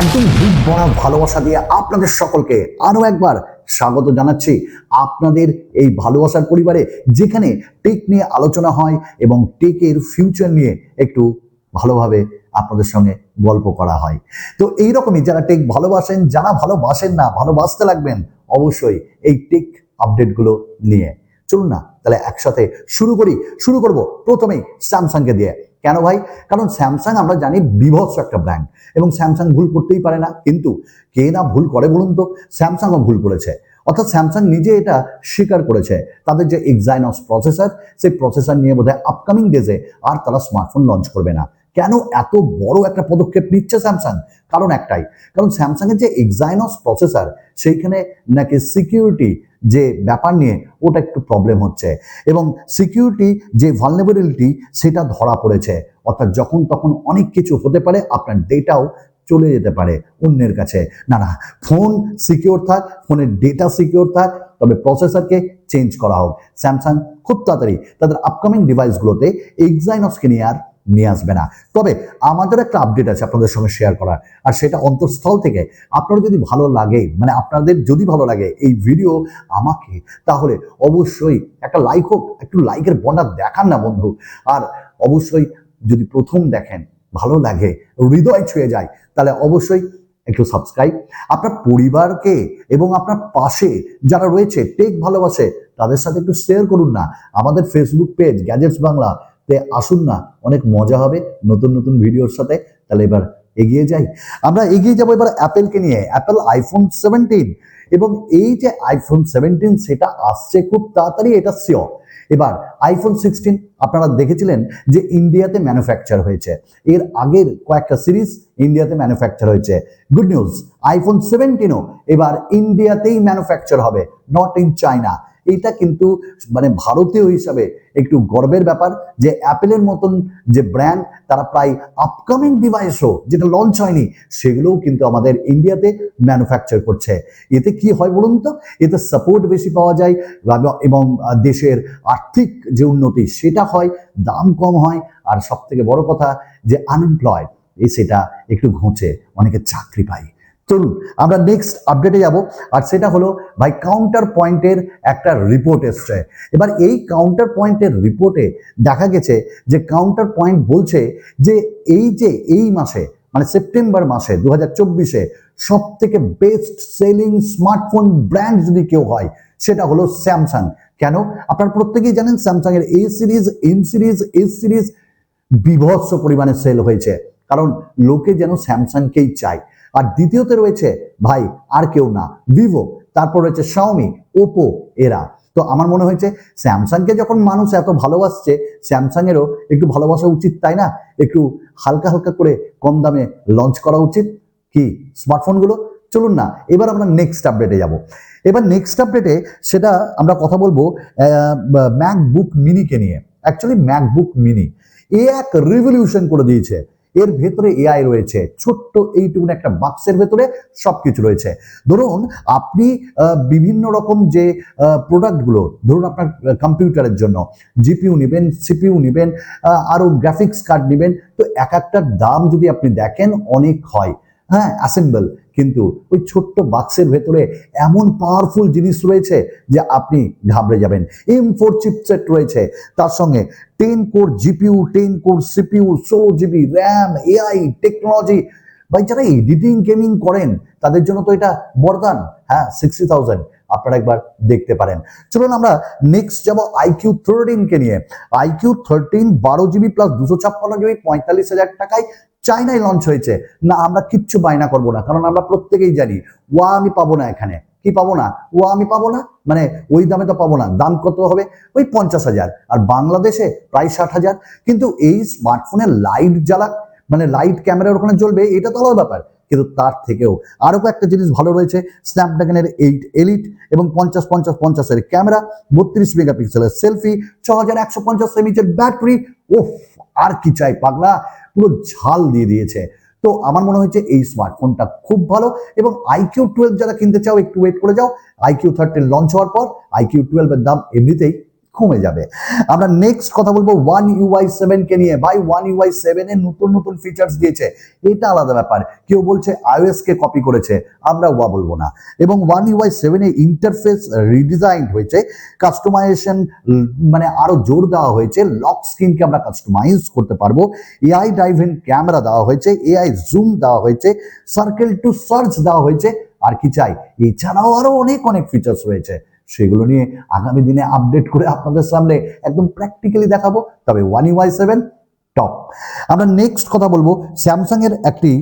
একদম বুক ভরা ভালোবাসা দিয়ে আপনাদের সকলকে আরও একবার স্বাগত জানাচ্ছি আপনাদের এই ভালোবাসার পরিবারে, যেখানে টেক নিয়ে আলোচনা হয় এবং টেকের ফিউচার নিয়ে একটু ভালোভাবে আপনাদের সঙ্গে গল্প করা হয়। তো এই রকমই যারা টেক ভালোবাসেন, যারা ভালোবাসেন না, ভালোবাসতে লাগবেন, অবশ্যই এই টেক আপডেটগুলো নিয়ে চলুন না, তাহলে একসাথে শুরু করি। শুরু করব প্রথমেই স্যামসাংকে দিয়ে। কেন ভাই? কারণ স্যামসাং আমরা জানি বিভৎস একটা ব্র্যান্ড এবং স্যামসাং ভুল করতেই পারে না। কিন্তু কে না ভুল করে বলুন তো? স্যামসাংও ভুল করেছে। অর্থাৎ স্যামসাং নিজে এটা স্বীকার করেছে। তাদের যে এক্সাইনস প্রসেসর সেই প্রসেসর নিয়ে বোধহয় আপকামিং ডেজে আর তারা স্মার্টফোন লঞ্চ করবে না। কেন এত বড় একটা পদক্ষেপ নিচ্ছে স্যামসাং? কারণ একটাই। কারণ স্যামসাংয়ের যে এক্সাইনস প্রসেসর সেইখানে নাকি সিকিউরিটি যে ব্যাপার নিয়ে ওটা একটু প্রবলেম হচ্ছে। এবং সিকিউরিটি যে ভালনেবিলিটি সেটা ধরা পড়েছে। অর্থাৎ যখন তখন অনেক কিছু হতে পারে, আপনার ডেটাও চলে যেতে পারে অন্যের কাছে। না না ফোন সিকিওর থাক ফোনের ডেটা সিকিওর থাক, তবে প্রসেসরকে চেঞ্জ করা হোক। স্যামসাং খুব তাড়াতাড়ি তাদের আপকামিং ডিভাইসগুলোতে এক্সাইনসকে নিয়ে আর নিয়ে আসবে না। তবে আমাদের একটা আপডেট আছে আপনাদের সঙ্গে শেয়ার করার, আর সেটা অন্তঃস্থল থেকে আপনার যদি ভালো লাগে মানে আপনাদের যদি ভালো লাগে এই ভিডিও আমাকে, তাহলে অবশ্যই একটা লাইক হোক, একটু লাইকের বন্ডা দেখান না বন্ধু। আর অবশ্যই যদি প্রথম দেখেন, ভালো লাগে, হৃদয় ছুঁয়ে যায়, তাহলে অবশ্যই একটু সাবস্ক্রাইব আপনার পরিবারকে এবং আপনার পাশে যারা রয়েছে টেক ভালোবাসে, তাদের সাথে একটু শেয়ার করুন না। আমাদের ফেসবুক পেজ গ্যাজেটস বাংলা তে আসুন না, অনেক মজা হবে নতুন নতুন ভিডিওর সাথে। তাহলে এবার এগিয়ে যাই। আমরা এগিয়ে যাব এবার অ্যাপেলকে নিয়ে। Apple iPhone seventeen. এবং এই যে আইফোন সেভেন্টিন, সেটা আসছে খুব তাড়াতাড়ি, এটা শিওর এবার আইফোন সিক্সটিন, আপনারা দেখেছিলেন যে ইন্ডিয়াতে ম্যানুফ্যাকচার হয়েছে। এর আগের কয়েকটা সিরিজ ইন্ডিয়াতে ম্যানুফ্যাকচার হয়েছে। গুড নিউজ আইফোন সেভেন্টিনও এবার ইন্ডিয়াতেই ম্যানুফ্যাকচার হবে নট ইন চায়না এটা কিন্তু মানে ভারতীয় হিসাবে একটু গর্বের ব্যাপার যে অ্যাপেলের মতন যে ব্র্যান্ড তারা প্রায় আপকামিং ডিভাইসও যেটা লঞ্চ হয়নি, সেগুলোও কিন্তু আমাদের ইন্ডিয়াতে ম্যানুফ্যাকচার করছে। এতে কি হয় বলুন তো? এতে সাপোর্ট বেশি পাওয়া যায় এবং দেশের আর্থিক যে উন্নতি, সেটা হয়, দাম কম হয়, আর সব থেকে বড় কথা যে আনএমপ্লয়েড এই সেটা একটু ঘুঁচে, অনেকে চাকরি পায়। চলুন, আমরা নেক্সট আপডেটে যাব। আর সেটা হলো, ভাই কাউন্টার পয়েন্টের একটা রিপোর্ট এসছে। এবার এই কাউন্টার পয়েন্টের রিপোর্টে দেখা গেছে যে কাউন্টার পয়েন্ট বলছে যে এই যে এই মাসে মানে সেপ্টেম্বর মাসে দু হাজার চব্বিশে সব থেকে বেস্ট সেলিং স্মার্টফোন ব্র্যান্ড যদি কেউ হয়, সেটা হলো স্যামসাং কেন? আপনারা প্রত্যেকেই জানেন স্যামসাং এর A series M series S series বিভৎস পরিমাণে সেল হয়েছে। কারণ লোকে যেন স্যামসাংকেই চায়। আর দ্বিতীয়তে রয়েছে, ভাই, আর কেউ না, ভিভো, তারপর রয়েছে শাওমি ওপো এরা। তো আমার মনে হয়েছে স্যামসাংকে যখন মানুষ এত ভালোবাসছে স্যামসাংয়েরও একটু ভালোবাসা উচিত, তাই না? একটু হালকা হালকা করে কম দামে লঞ্চ করা উচিত। কি? স্মার্টফোনগুলো চলুন না, এবার আমরা নেক্সট আপডেটে যাব। এবার নেক্সট আপডেটে সেটা আমরা কথা বলব ম্যাকবুক মিনিকে নিয়ে। অ্যাকচুয়ালি ম্যাকবুক মিনি এ এক রিভলিউশন করে দিয়েছে। এর ভেতরে এআই রয়েছে। ছোট্ট এইটুকুন একটা বাক্সের ভেতরে সব কিছু রয়েছে। ধরুন, আপনি বিভিন্ন রকম যে প্রোডাক্টগুলো, ধরুন আপনার কম্পিউটারের জন্য জিপিউ নেবেন সিপিউ নেবেন আরও গ্রাফিক্স কার্ড নেবেন, তো এক একটার দাম যদি আপনি দেখেন, অনেক হয়। হ্যাঁ অ্যাসেম্বল কিন্তু ওই ছোট্ট বাক্সের ভেতরে এমন পাওয়ারফুল জিনিস রয়েছে যে আপনি ঘাবড়ে যাবেন। এম ফোর চিপসেট রয়েছে। তার সঙ্গে ten core GPU ten core CPU ষোলো জিবি র্যাম এআই টেকনোলজি ভাই, যারা এডিটিং গেমিং করেন, তাদের জন্য তো এটা বরদান। হ্যাঁ সিক্সটি থাউজেন্ড আপনারা একবার দেখতে পারেন। চলুন আমরা নেক্সট যাব আইকিউ থার্টিনকে নিয়ে। আইকিউ থার্টিন বারো জিবি প্লাস দুশো ছাপ্পান্ন জিবি পঁয়তাল্লিশ হাজার টাকায় চাইনায় লঞ্চ হয়েছে। না, আমরা কিচ্ছু বায়না করব না, কারণ আমরা প্রত্যেকেই জানি, ওয়া আমি পাবো না এখানে। কি পাবো না? ও আমি পাবো না? মানে ওই দামে তো পাবো না। দাম কত হবে? ওই পঞ্চাশ হাজার। আর বাংলাদেশে প্রায় ষাট হাজার। কিন্তু এই স্মার্টফোনের লাইট জ্বালা মানে লাইট ক্যামেরার ওখানে জ্বলবে, এটা তো আলাদা ব্যাপার। কিন্তু তার থেকেও আরও কয়েকটা জিনিস ভালো রয়েছে স্ন্যাপড্রাগনের এইট এলিট এবং পঞ্চাশ পঞ্চাশ, পঞ্চাশের ক্যামেরা বত্রিশ মেগাপিক্সেলের সেলফি ছ হাজার একশো পঞ্চাশ এমএচের ব্যাটারি ওফ আর কি চাই, পাগলা? পুরো ঝাল দিয়ে দিয়েছে। তো আমার মনে হয়েছে এই স্মার্টফোনটা খুব ভালো এবং আইকিউ টুয়েলভ যারা কিনতে চাও, একটু ওয়েট করে যাও। আইকিউ থার্টিন লঞ্চ হওয়ার পর আইকিউ টুয়েলভের দাম এমনিতেই কমে যাবে। আমরা নেক্সট কথা বলব ওয়ান ইউআই সেভেন কে নিয়ে। ভাই ওয়ান ইউআই সেভেন নতুন নতুন ফিচার্স দিয়েছে। এটা আলাদা ব্যাপার। কেউ বলছে আইওএস কে কপি করেছে। আমরা ওয়া বলব না। এবং One UI seven interface redesign হয়েছে। কাস্টমাইজেশন মানে আরও জোর দেওয়া হয়েছে। লক স্ক্রিনকে আমরা কাস্টমাইজ করতে পারব। এআই ড্রাইভেন ক্যামেরা দেওয়া হয়েছে। এআই জুম দেওয়া হয়েছে। সার্কেল টু সার্চ দেওয়া হয়েছে। আর কি চাই? এছাড়াও আরও অনেক অনেক ফিচার্স রয়েছে। সেগুলো নিয়ে আগামী দিনে আপডেট করে আপনাদের সামনে একদম প্র্যাকটিক্যালি দেখাবো। তবে ওয়ান ইউআই সেভেন টপ আমরা নেক্সট কথা বলব স্যামসাং এর একটি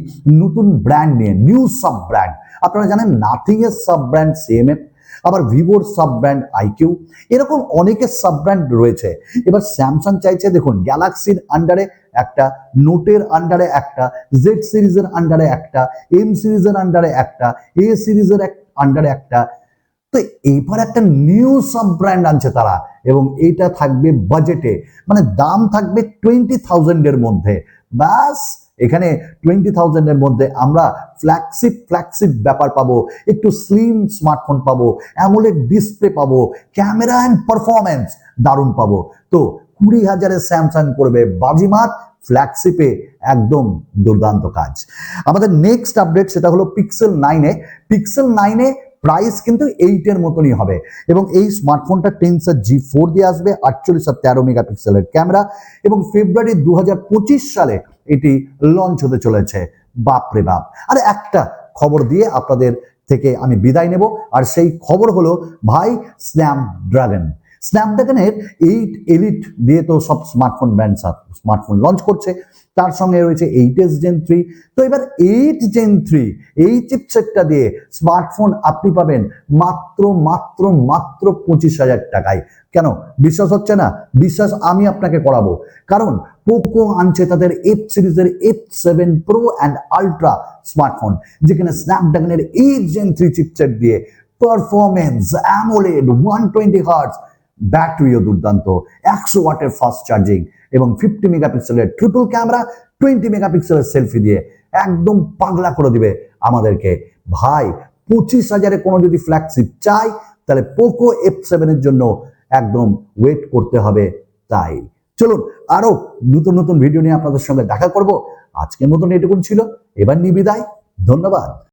নতুন ব্র্যান্ড নিয়ে নিউ সাব ব্র্যান্ড আপনারা জানেন নাথিং এর সাব ব্র্যান্ড সিএমএফ আবার ভিভোর সাব ব্র্যান্ড আইকিউ এরকম অনেকের সাব ব্র্যান্ড রয়েছে। এবার স্যামসাং চাইছে দেখুন গ্যালাক্সির আন্ডারে একটা নোটের আন্ডারে একটা জেড সিরিজের আন্ডারে একটা এম সিরিজের আন্ডারে একটা এ সিরিজের আন্ডারে একটা তো এইবার একটা নিউ সাব ব্র্যান্ড আনছে তারা এবং এটা থাকবে বাজেটে মানে দাম থাকবে টোয়েন্টি থাউজেন্ডের মধ্যে। ব্যাস, এখানে টোয়েন্টি থাউজেন্ডের মধ্যে আমরা ফ্ল্যাগশিপ ফ্ল্যাগশিপ ব্যাপার পাবো, একটু স্লিম স্মার্টফোন পাবো অ্যামোলেড ডিসপ্লে পাবো ক্যামেরা অ্যান্ড পারফরমেন্স দারুণ পাবো। তো কুড়ি হাজারের স্যামসাং করবে বাজিমাত ফ্ল্যাগশিপে একদম দুর্দান্ত কাজ। আমাদের নেক্সট আপডেট সেটা হলো পিক্সেল নাইনে পিক্সেল নাইনে প্রাইস কিন্তু এইটের মতনই হবে। এবং এই স্মার্টফোনটা টেন্সার জি ফোর দিয়ে আসবে, আটচল্লিশ আর তেরো মেগাপিক্সেলের ক্যামেরা এবং ফেব্রুয়ারি দু হাজার পঁচিশ সালে এটি লঞ্চ হতে চলেছে। বাপরে বাপ। আর একটা খবর দিয়ে আপনাদের থেকে আমি বিদায় নেব। আর সেই খবর হলো, ভাই স্ন্যাপড্রাগন স্ন্যাপড্রাগনের এইট এলিট দিয়ে তো সব স্মার্টফোন ব্র্যান্ড স্মার্টফোন লঞ্চ করছে। তার সঙ্গে রয়েছে এইট এস জেন থ্রি তো এবার এইট জেন থ্রি এই চিপসেটটা দিয়ে স্মার্টফোন আপনি পাবেন মাত্র মাত্র মাত্র পঁচিশ হাজার টাকায়। কেন? বিশ্বাস হচ্ছে না? বিশ্বাস আমি আপনাকে করাবো। কারণ পোকো আনছে তাদের এফ সিরিজের F seven pro and ultra smartphone যেখানে স্ন্যাপড্রাগনের এইট জেন থ্রি চিপসেট দিয়ে performance AMOLED one twenty hertz ব্যাটারিও দুর্দান্ত, একশো ওয়াটের ফাস্ট চার্জিং এবং ফিফটি মেগাপিক্সেলের ট্রিপল ক্যামেরা টোয়েন্টি মেগাপিক্সেলের সেলফি দিয়ে একদম পাগলা করে দিবে আমাদেরকে। ভাই, পঁচিশ হাজারে কোনো যদি ফ্ল্যাগশিপ চাই, তাহলে পোকো এফ সেভেনের জন্য একদম ওয়েট করতে হবে তাই। চলুন, আরও নতুন নতুন ভিডিও নিয়ে আপনাদের সঙ্গে দেখা করব। আজকের মতন এটুকুন ছিল, এবার নিবিদায়। ধন্যবাদ।